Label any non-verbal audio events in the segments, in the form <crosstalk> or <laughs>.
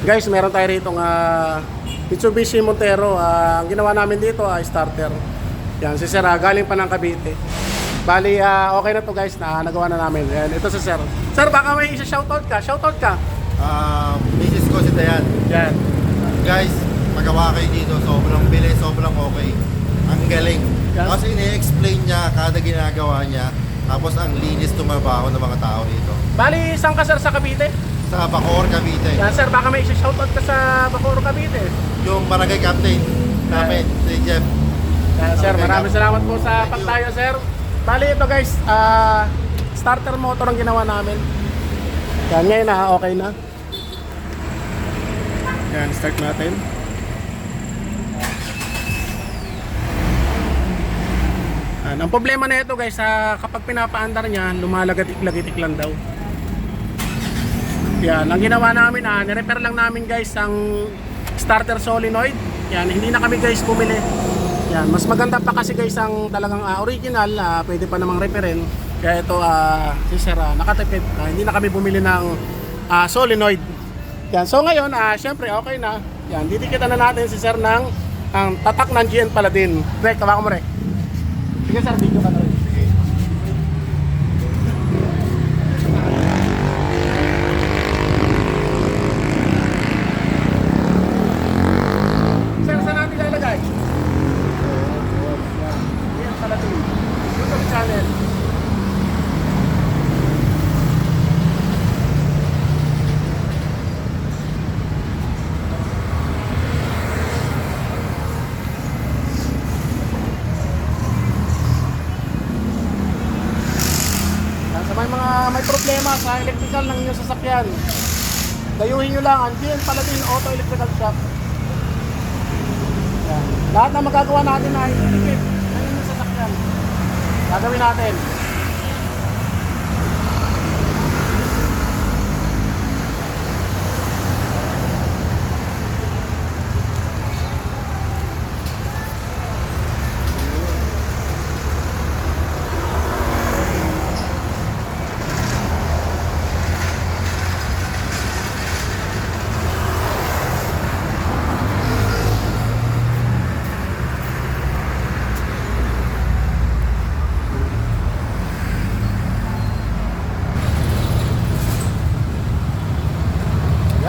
Guys, meron tayo rito ng Mitsubishi Montero. Ah, ang ginawa namin dito ay starter. Yan, si Sir, ah, galing pa ng Cavite. Bali, ah, okay na to guys, na nagawa na namin. Yan, ito si Sir. Sir, baka may isa shoutout ka. Shoutout ka. Ah, misis ko si Dayan. Yan. Guys, magawa kayo dito. Sobrang bilis, sobrang okay. Ang galing. Yes. Kasi ini-explain niya kada ginagawa niya. Tapos ang linis tumabaho ng mga tao dito. Bali, saan ka Sir sa Cavite? Sa Bacoor, Cavite. Yan, Sir, baka may isa shoutout ka sa Bacoor, Cavite. Yung barangay captain namin, si Jeff. Yan, Sir, Okay, maraming salamat po sa Thank you. pagtayo, Sir. Bali, ito guys, ah, starter motor ang ginawa namin. Yan, ngayon na, okay na. Yan, start natin. Yan, ang problema na ito guys, ah, kapag pinapaandar niya, lumalagatik-lagitik lang daw. Yan, ang ginawa namin, ah, nirepair lang namin guys ang starter solenoid. Yan, hindi na kami guys bumili. Yan, mas maganda pa kasi guys ang talagang ah, original, ah, pwede pa namang repairin. Kaya ito, ah, si Sir, ah, nakatipid. Ah, hindi na kami bumili ng ah, solenoid. Yan, so ngayon, ah, syempre okay na. Yan, didikitan na natin si Sir ng ang tatak ng GN Paladin. Rek, tawa ko mo Rek. Sige Sir, video ka na rin. Sir, saan natin lalagay? Yan. Yan pala ito. YouTube channel. Yan, sa may problema sa electrical ng inyong sasakyan, dayuhin nyo lang ang GN Paladin Auto Electrical Shop. Yan. Lahat na magagawa natin ay equip ng inyong sasakyan. Gagawin natin.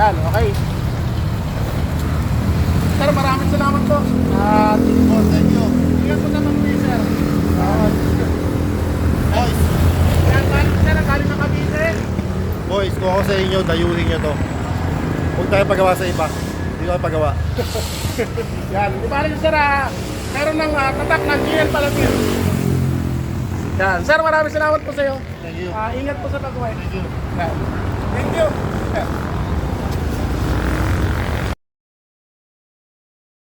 Yan, okay. Sir, maraming salamat po. At Oh, thank you. ingat po naman po sir. Uh, Boys, yan, galing sir, ang galing ng Cavite. boys, kung ako sa inyo, dayuhin nyo to. Huwag tayo pagawa sa iba. Hindi ko pagawa. <laughs> Yan, di ba rin sir, ah, meron ng ah, tatak ng GL Palatin. Yan, sir, maraming salamat po sa iyo. Thank you. Ah, ingat po sa pag-uwi. Thank you. Yan. Thank you.